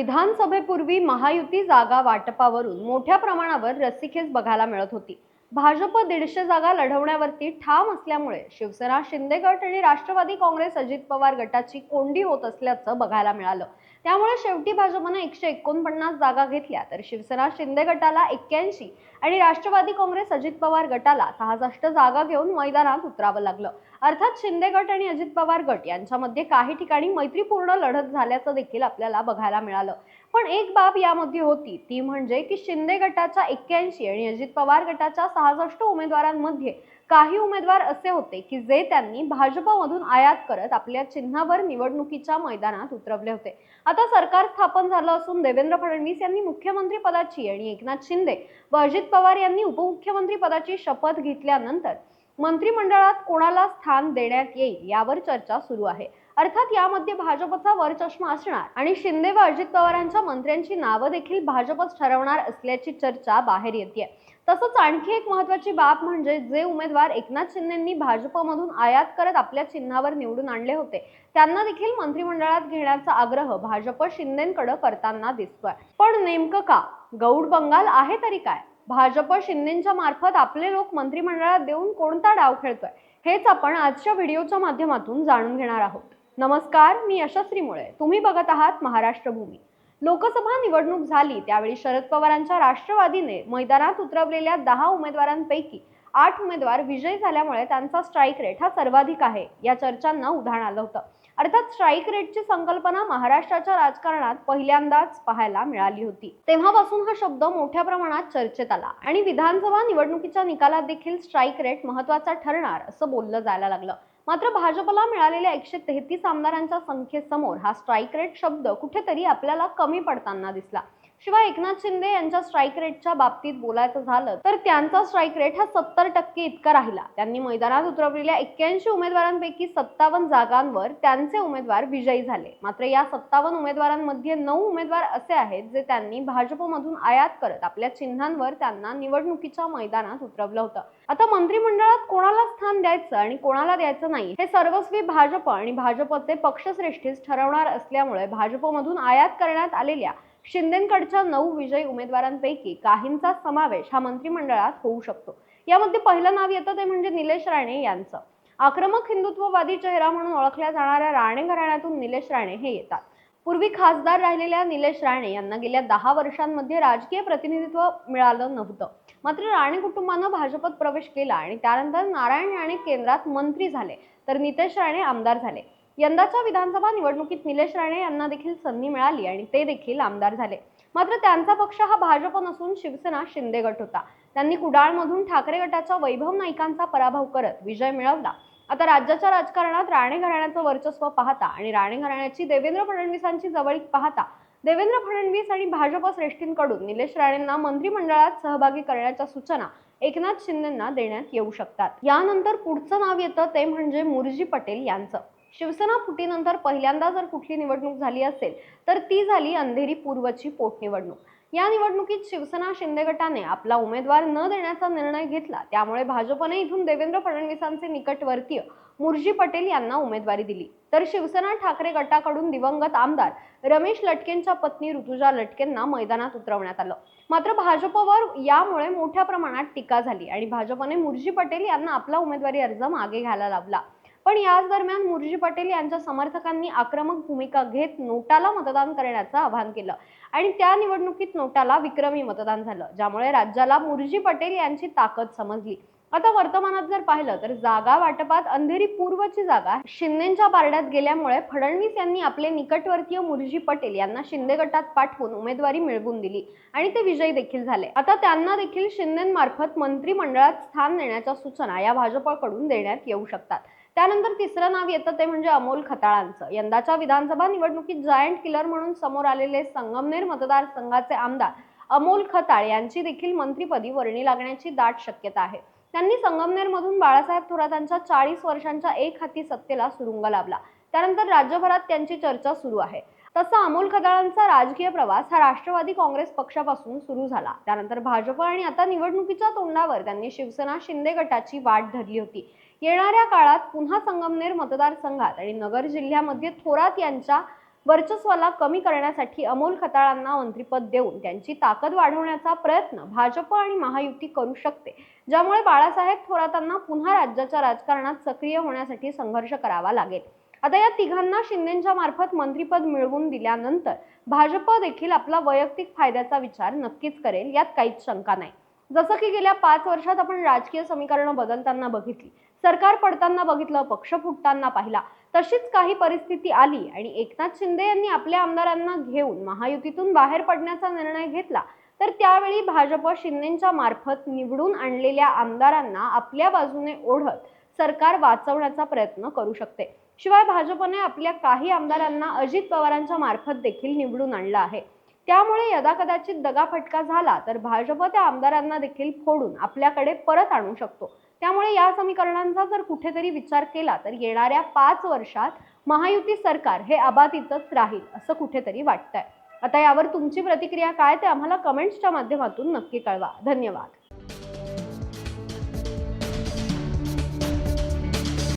विधानसभेपूर्वी महायुती जागा वाटपावरून मोठ्या प्रमाणावर रस्सीखेच बघायला मिळत होती. भाजप दीडशे जागा लढवण्यावरती ठाम असल्यामुळे शिवसेना शिंदे गट आणि राष्ट्रवादी काँग्रेस अजित पवार गटाची कोंडी होत असल्याचं बघायला मिळालं. त्यामुळे शेवटी भाजपनं एकशे एकोणपन्नास जागा घेतल्या तर शिवसेना शिंदे गटाला एक्क्याऐंशी आणि राष्ट्रवादी काँग्रेस अजित पवार गटाला सहासष्ट जागा घेऊन मैदानात उतरावं लागलं. अर्थात शिंदे गट आणि अजित पवार गट यांच्यामध्ये काही ठिकाणी मैत्रीपूर्ण लढत झाल्याचं देखील आपल्याला बघायला मिळालं. पण एक बाब यामध्ये होती ती म्हणजे की शिंदे गटाच्या एक्क्याऐंशी आणि अजित पवार गटाच्या सहासष्ट उमेदवारांमध्ये काही उमेदवार असे होते की जे त्यांनी भाजपमधून आयात करत आपल्या चिन्हावर निवडणुकीच्या मैदानात उतरवले होते. आता सरकार स्थापन झालं असून देवेंद्र फडणवीस यांनी मुख्यमंत्री पदाची आणि एकनाथ शिंदे व अजित पवार यांनी उपमुख्यमंत्री पदाची शपथ घेतल्यानंतर मंत्रिमंडळात कोणाला स्थान देण्यात येईल यावर चर्चा सुरू आहे. अर्थात यामध्ये भाजपचा वरचष्मा असणार आणि शिंदे व अजित पवारांच्या मंत्र्यांची नावं देखील भाजपच ठरवणार असल्याची चर्चा बाहेर येते तसंच आणखी एक महत्वाची बाब म्हणजे जे उमेदवार एकनाथ शिंदेंनी भाजपमधून आयात करत आपल्या चिन्हावर निवडून आणले होते त्यांना देखील मंत्रिमंडळात घेण्याचा आग्रह भाजप शिंदेकडे करताना दिसतोय. पण नेमकं का? गौड बंगाल आहे तरी काय? भाजप शिंदेच्या मार्फत आपले लोक मंत्रिमंडळात देऊन कोणता डाव खेळतोय? हेच आपण आजच्या व्हिडिओच्या माध्यमातून जाणून घेणार आहोत. नमस्कार मी यशस्वी मुळे. तुम्ही बघत आहात महाराष्ट्र भूमी. लोकसभा निवडणूक झाली त्यावेळी शरद पवारांच्या राष्ट्रवादीने मैदानात उतरवलेल्या दहा उमेदवारांपैकी आठ उमेदवार विजयी झाल्यामुळे त्यांचा स्ट्राईक रेट हा सर्वाधिक आहे या चर्चांना उधाण आलं होतं. अर्थात स्ट्राईक रेटची संकल्पना महाराष्ट्राच्या राजकारणात पहिल्यांदाच पाहायला मिळाली होती. तेव्हापासून हा शब्द मोठ्या प्रमाणात चर्चेत आला आणि विधानसभा निवडणुकीच्या निकालात देखील स्ट्राईक रेट महत्त्वाचा ठरणार असं बोललं जायला लागलं. मात्र भाजपला मिळालेल्या एकशे तेहतीस आमदारांच्या संख्येसमोर हा स्ट्राईक रेट शब्द कुठेतरी आपल्याला कमी पडताना दिसला. शिवाय एकनाथ शिंदे यांच्या स्ट्राईक रेटच्या बाबतीत बोलायचं झालं तर त्यांचा स्ट्राईक रेट हा सत्तर टक्के इतका राहिला. त्यांनी मैदानात उतरवलेल्या एक्क्याऐंशी उमेदवारांपैकी सत्तावन्न जागांवर त्यांचे उमेदवार विजयी झाले. मात्र या सत्तावन्न उमेदवारांमध्ये नऊ उमेदवार असे आहेत जे त्यांनी भाजपमधून आयात करत आपल्या चिन्हांवर त्यांना निवडणुकीच्या मैदानात उतरवलं होतं. आता मंत्रिमंडळात कोणाला स्थान द्यायचं आणि कोणाला द्यायचं नाही हे सर्वस्वी भाजप आणि भाजपचे पक्षश्रेष्ठीच ठरवणार असल्यामुळे भाजपमधून आयात करण्यात आलेल्या शिंदेकडच्या नऊ विजयी उमेदवारांपैकी काहींचा समावेश हा मंत्रिमंडळात होऊ शकतो. यामध्ये पहिलं नाव येतं ते म्हणजे निलेश राणे यांचं. आक्रमक हिंदुत्ववादी चेहरा म्हणून ओळखल्या जाणाऱ्या राणे घराण्यातून निलेश राणे हे येतात. पूर्वी खासदार राहिलेल्या निलेश राणे यांना गेल्या दहा वर्षांमध्ये राजकीय प्रतिनिधित्व मिळालं नव्हतं. मात्र राणे कुटुंबानं भाजपत प्रवेश केला आणि त्यानंतर नारायण राणे केंद्रात मंत्री झाले. तर नितेश राणे आमदार झाले. यंदाच्या विधानसभा निवडणुकीत निलेश राणे यांना देखील संधी मिळाली आणि ते देखील आमदार झाले. मात्र त्यांचा पक्ष हा भाजप नसून शिवसेना शिंदे गट होता. त्यांनी कुडाळमधून ठाकरे गटाच्या वैभव नाईकांचा पराभव करत विजय मिळवला. आता राज्याच्या राजकारणात राणे घराण्याचं वर्चस्व पाहता आणि राणे घराण्याची देवेंद्र फडणवीसांची जवळीक पाहता देवेंद्र फडणवीस आणि भाजप श्रेष्ठींकडून निलेश राणेंना मंत्रिमंडळात सहभागी करण्याच्या सूचना एकनाथ शिंदेंना देण्यात येऊ शकतात. यानंतर पुढचं नाव येतं ते म्हणजे मुरजी पटेल यांचं. शिवसेना फुटीनंतर पहिल्यांदा जर कुठली निवडणूक झाली असेल तर ती झाली अंधेरी पूर्वची पोटनिवडणूक. या निवडणुकीत शिवसेना शिंदे गटाने आपला उमेदवार न देण्याचा निर्णय घेतला. त्यामुळे भाजपने इथून देवेंद्र फडणवीसांचे निकटवर्तीय मुरजी पटेल यांना उमेदवारी दिली. तर शिवसेना ठाकरे गटाकडून दिवंगत आमदार रमेश लटकेंच्या पत्नी ऋतुजा लटकेंना मैदानात उतरवण्यात आलं. मात्र भाजपवर यामुळे मोठ्या प्रमाणात टीका झाली आणि भाजपने मुरजी पटेल यांना आपला उमेदवारी अर्ज मागे घ्यायला लावला. पण याच दरम्यान मुरजी पटेल यांच्या समर्थकांनी आक्रमक भूमिका घेत नोटाला मतदान करण्याचं आवाहन केलं. आणि त्या निवडणुकीत नोटाला विक्रमी मतदान झालं ज्यामुळे राज्याला मुरजी पटेल यांची ताकद समजली. आता वर्तमानात जर पाहिलं तर जागा वाटपात अंधेरी पूर्वची जागा शिंदेच्या पारड्यात गेल्यामुळे फडणवीस यांनी आपले निकटवर्तीय मुरजी पटेल यांना शिंदे गटात पाठवून उमेदवारी मिळवून दिली आणि ते विजयी देखील झाले. आता त्यांना देखील शिंदेमार्फत मंत्रिमंडळात स्थान देण्याच्या सूचना या भाजपकडून देण्यात येऊ शकतात. त्यानंतर तिसरं नाव येतं ते म्हणजे अमोल खताळांचं. यंदाच्या विधानसभा निवडणुकीत जायंट किलर म्हणून समोर आलेले संगमनेर मतदारसंघाचे आमदार अमोल खताळ यांची देखील मंत्रीपदी वर्णी लागण्याची दाट शक्यता आहे. त्यांनी संगमनेरमधून बाळासाहेब थोरातांच्या चाळीस वर्षांच्या एक हाती सत्तेला सुरुंग लावला त्यानंतर राज्यभरात त्यांची चर्चा सुरू आहे. तसा अमोल खताळांचा राजकीय प्रवास हा राष्ट्रवादी काँग्रेस पक्षापासून सुरू झाला. त्यानंतर भाजप आणि आता निवडणुकीच्या तोंडावर त्यांनी शिवसेना शिंदे गटाची वाट धरली होती. येणाऱ्या काळात पुन्हा संगमनेर मतदारसंघात आणि नगर जिल्ह्यामध्ये थोरात यांच्या वर्चस्वाला कमी करण्यासाठी अमोल खताळांना मंत्रिपद देऊन त्यांची ताकद वाढवण्याचा प्रयत्न भाजप आणि महायुती करू शकते. ज्यामुळे बाळासाहेब थोरातांना पुन्हा राज्याच्या राजकारणात सक्रिय होण्यासाठी संघर्ष करावा लागेल. आता या तिघांना शिंदेच्या मार्फत मंत्रिपद मिळवून दिल्यानंतर भाजप देखील आपला वैयक्तिक फायद्याचा विचार नक्कीच करेल यात काहीच शंका नाही. जसं की गेल्या पाच वर्षात आपण राजकीय समीकरणं बदलताना बघितली. सरकार पडताना बघितलं पक्ष फुटताना पाहिला. तशीच काही परिस्थिती आली आणि एकनाथ शिंदे यांनी आपल्या आमदारांना घेऊन महायुतीतून बाहेर पडण्याचा निर्णय घेतला. तर त्यावेळी भाजप शिंदेच्या मार्फत निवडून आणलेल्या आमदारांना आपल्या बाजूने ओढत सरकार वाचवण्याचा प्रयत्न करू शकते. शिवाय भाजपने आपल्या काही आमदारांना अजित पवारांच्या मार्फत देखील निवडून आणलं आहे. त्यामुळे यदाकदाचित दगाफटका झाला तर भाजप त्या आमदारांना देखील फोडून आपल्याकडे परत आणू शकतो. त्यामुळे या समीकरणांचा जर कुठेतरी विचार केला तर येणाऱ्या पाच वर्षात महायुती सरकार हे अबाधितच राहील असं कुठेतरी वाटतंय. आता यावर तुमची प्रतिक्रिया काय ते आम्हाला कमेंट्सच्या माध्यमातून नक्की कळवा. धन्यवाद.